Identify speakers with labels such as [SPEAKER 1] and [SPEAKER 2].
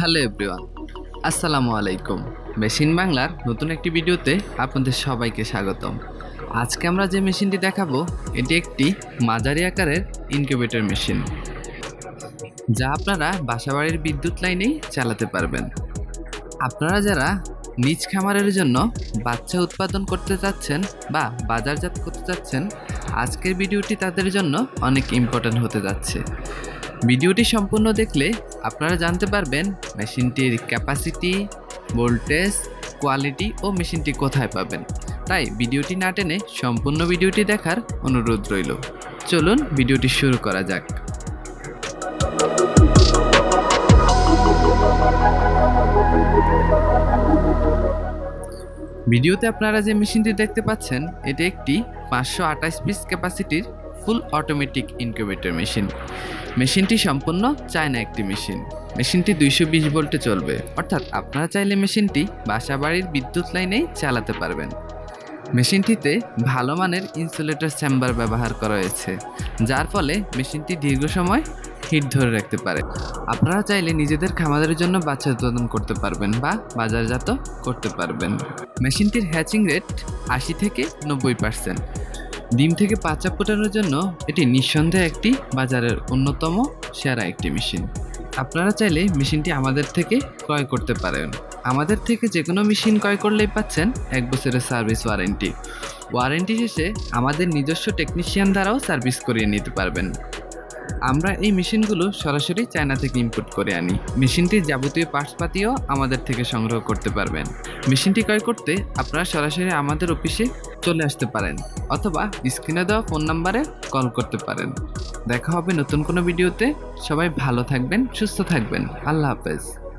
[SPEAKER 1] Hello everyone, আসসালামু আলাইকুম। Machine বাংলার নতুন একটি ভিডিওতে আপনাদের সবাইকে স্বাগতম। আজকে আমরা যে মেশিনটি দেখাবো, এটি একটি মাঝারি আকারের ইনকিউবেটর মেশিন যা আপনারা বাসাবাড়ির বিদ্যুৎ লাইনেই চালাতে পারবেন। আপনারা যারা নিজ খামারের জন্য বাচ্চা উৎপাদন করতে চাচ্ছেন বা বাজারজাত করতে চাচ্ছেন, আজকের ভিডিওটি তাদের জন্য অনেক ইম্পর্ট্যান্ট হতে যাচ্ছে। ভিডিওটি সম্পূর্ণ দেখলে আপনারা জানতে পারবেন মেশিনটির ক্যাপাসিটি ভোল্টেজ কোয়ালিটি ও মেশিনটি কোথায় পাবেন। তাই ভিডিওটি না টেনে সম্পূর্ণ ভিডিওটি দেখার অনুরোধ রইল। চলুন ভিডিওটি শুরু করা যাক। ভিডিওতে আপনারা যে মেশিনটি দেখতে পাচ্ছেন, এটি একটি পাঁচশো আঠাশ পিস ক্যাপাসিটির ফুল অটোমেটিক ইনকিউবেটর মেশিন। মেশিনটি সম্পূর্ণ চায়না একটি মেশিন। মেশিনটি দুইশো বিশ ভোল্টে চলবে। অর্থাৎ আপনারা চাইলে মেশিনটি বাসা বাড়ির বিদ্যুৎ লাইনেই চালাতে পারবেন। মেশিনটিতে ভালো মানের ইনসুলেটর চেম্বার ব্যবহার করা হয়েছে, যার ফলে মেশিনটি দীর্ঘ সময় হিট ধরে রাখতে পারে। আপনারা চাইলে নিজেদের খামারের জন্য বাচ্চা উৎপাদন করতে পারবেন বা বাজারজাত করতে পারবেন। মেশিনটির হ্যাচিং রেট আশি থেকে নব্বই পার্সেন্ট। ডিম থেকে পাচা ফোটানোর জন্য এটি নিঃসন্দেহে একটি বাজারের অন্যতম সেরা একটি মেশিন। আপনারা চাইলে মেশিনটি আমাদের থেকে ক্রয় করতে পারেন। আমাদের থেকে যে কোনো মেশিন ক্রয় করলেই পাচ্ছেন এক বছরের সার্ভিস ওয়ারেন্টি। ওয়ারেন্টি শেষে আমাদের নিজস্ব টেকনিশিয়ান দ্বারাও সার্ভিস করিয়ে নিতে পারবেন। আমরা এই মেশিনগুলো সরাসরি চায়না থেকে ইম্পোর্ট করে আনি। মেশিনটির যাবতীয় পার্টসপাতিও আমাদের থেকে সংগ্রহ করতে পারবেন। মেশিনটি ক্রয় করতে আপনারা সরাসরি আমাদের অফিসে চলে আসতে পারেন অথবা স্ক্রিনে দেওয়া ফোন নাম্বারে কল করতে পারেন। দেখা হবে নতুন কোনো ভিডিওতে সবাই ভালো থাকবেন, সুস্থ থাকবেন। আল্লাহ হাফেজ।